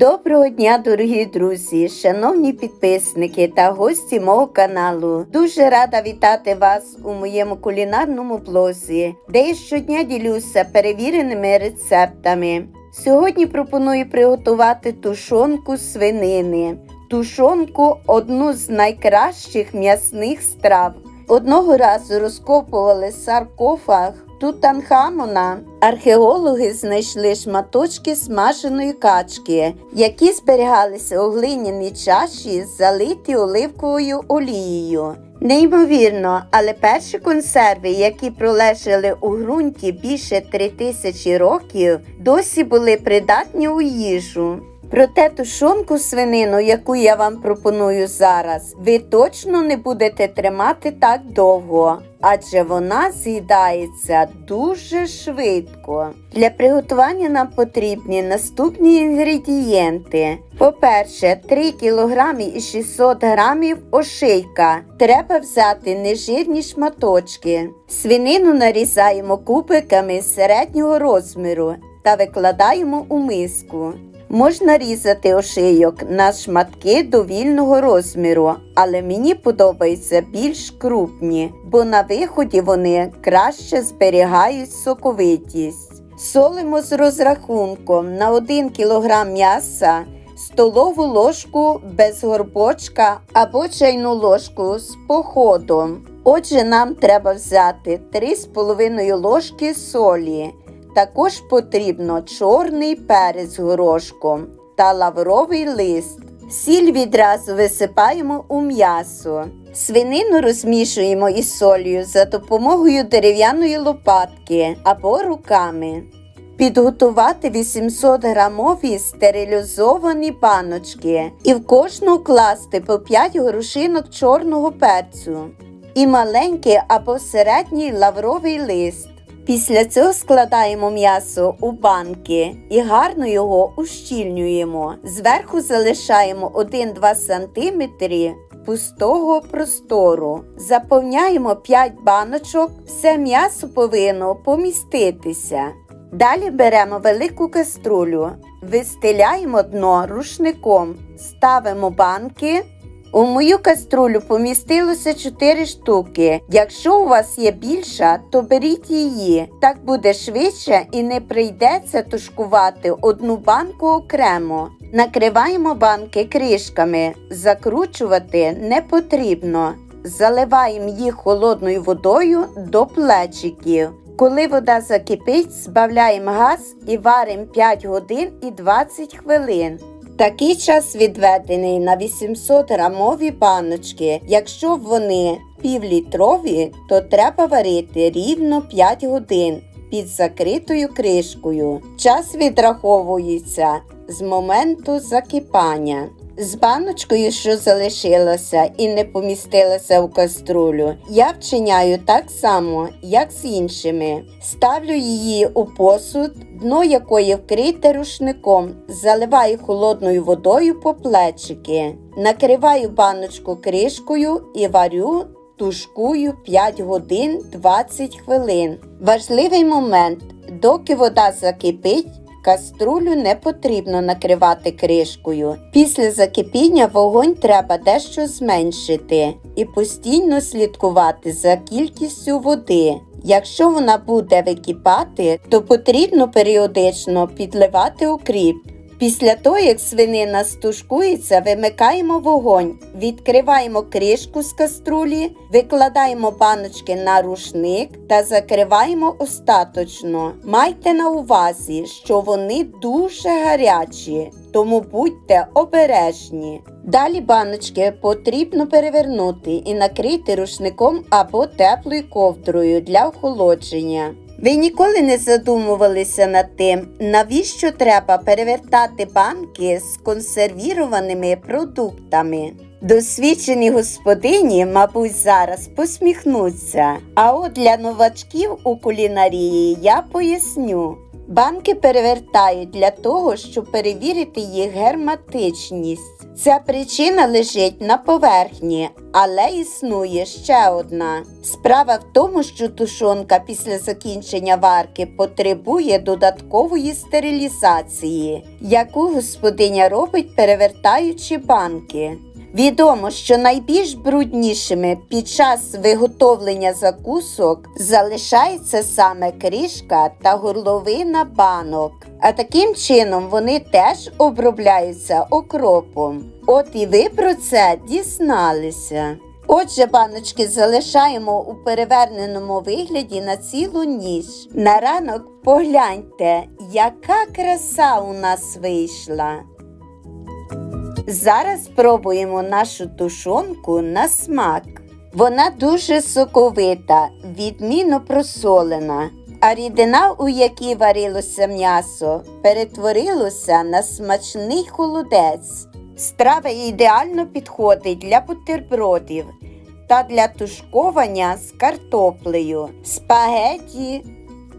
Доброго дня, дорогі друзі, шановні підписники та гості мого каналу. Дуже рада вітати вас у моєму кулінарному блозі, де я щодня ділюся перевіреними рецептами. Сьогодні пропоную приготувати тушонку свинини. Тушонку одну з найкращих м'ясних страв. Одного разу розкопували саркофаг Тутанхамона. Археологи знайшли шматочки смаженої качки, які зберігалися у глиняній чаші, залиті оливковою олією. Неймовірно, але перші консерви, які пролежали у ґрунті більше три тисячі років, досі були придатні у їжу. Проте тушонку свинину, яку я вам пропоную зараз, ви точно не будете тримати так довго, адже вона з'їдається дуже швидко. Для приготування нам потрібні наступні інгредієнти. По-перше, 3 кг і 600 г ошийка. Треба взяти нежирні шматочки. Свинину нарізаємо кубиками середнього розміру та викладаємо у миску. Можна різати ошийок на шматки довільного розміру, але мені подобаються більш крупні, бо на виході вони краще зберігають соковитість. Солимо з розрахунком на 1 кг м'яса, столову ложку без горбочка або чайну ложку з походом. Отже, нам треба взяти 3,5 ложки солі. Також потрібно чорний перець горошком та лавровий лист. Сіль відразу висипаємо у м'ясо. Свинину розмішуємо із солью за допомогою дерев'яної лопатки або руками. Підготувати 800 грамові стерилізовані баночки і в кожну класти по 5 горошинок чорного перцю і маленький або середній лавровий лист. Після цього складаємо м'ясо у банки і гарно його ущільнюємо. Зверху залишаємо 1-2 см пустого простору. Заповняємо 5 баночок, все м'ясо повинно поміститися. Далі беремо велику каструлю, вистеляємо дно рушником, ставимо банки. У мою каструлю помістилося 4 штуки. Якщо у вас є більша, то беріть її. Так буде швидше і не прийдеться тушкувати одну банку окремо. Накриваємо банки кришками. Закручувати не потрібно. Заливаємо їх холодною водою до плечиків. Коли вода закипить, збавляємо газ і варимо 5 годин і 20 хвилин. Такий час відведений на 800 грамові баночки. Якщо вони півлітрові, то треба варити рівно 5 годин під закритою кришкою. Час відраховується з моменту закипання. З баночкою, що залишилася і не помістилася в каструлю, я вчиняю так само, як з іншими. Ставлю її у посуд, дно якої вкрите рушником, заливаю холодною водою по плечики, накриваю баночку кришкою і варю. Тушкую 5 годин 20 хвилин. Важливий момент, доки вода закипить, Каструлю не потрібно накривати кришкою. Після закипіння вогонь треба дещо зменшити і постійно слідкувати за кількістю води. Якщо вона буде википати, то потрібно періодично підливати укріп. Після того, як свинина стушкується, вимикаємо вогонь, відкриваємо кришку з каструлі, викладаємо баночки на рушник та закриваємо остаточно. Майте на увазі, що вони дуже гарячі, тому будьте обережні. Далі баночки потрібно перевернути і накрити рушником або теплою ковдрою для охолодження. Ви ніколи не задумувалися над тим, навіщо треба перевертати банки з консервірованими продуктами. Досвідчені господині, мабуть, зараз посміхнуться. А от для новачків у кулінарії я поясню. Банки перевертають для того, щоб перевірити їх герметичність. Ця причина лежить на поверхні, але існує ще одна. Справа в тому, що тушонка після закінчення варки потребує додаткової стерилізації, яку господиня робить, перевертаючи банки. Відомо, що найбільш бруднішими під час виготовлення закусок залишається саме кришка та горловина банок. А таким чином вони теж обробляються окропом. От і ви про це дізналися. Отже, баночки залишаємо у переверненому вигляді на цілу ніч. На ранок погляньте, яка краса у нас вийшла. Зараз спробуємо нашу тушонку на смак. Вона дуже соковита, відмінно просолена, а рідина, у якій варилося м'ясо, перетворилося на смачний холодець. Страва ідеально підходить для бутербродів та для тушковання з картоплею, спагеті,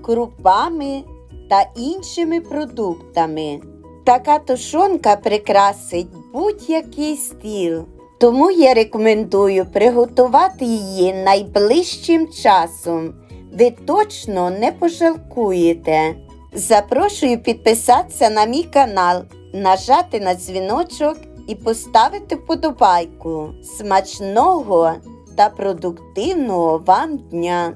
крупами та іншими продуктами. Така тушонка прикрасить будь-який стіл. Тому я рекомендую приготувати її найближчим часом. Ви точно не пожалкуєте. Запрошую підписатися на мій канал, нажати на дзвіночок і поставити вподобайку. Смачного та продуктивного вам дня!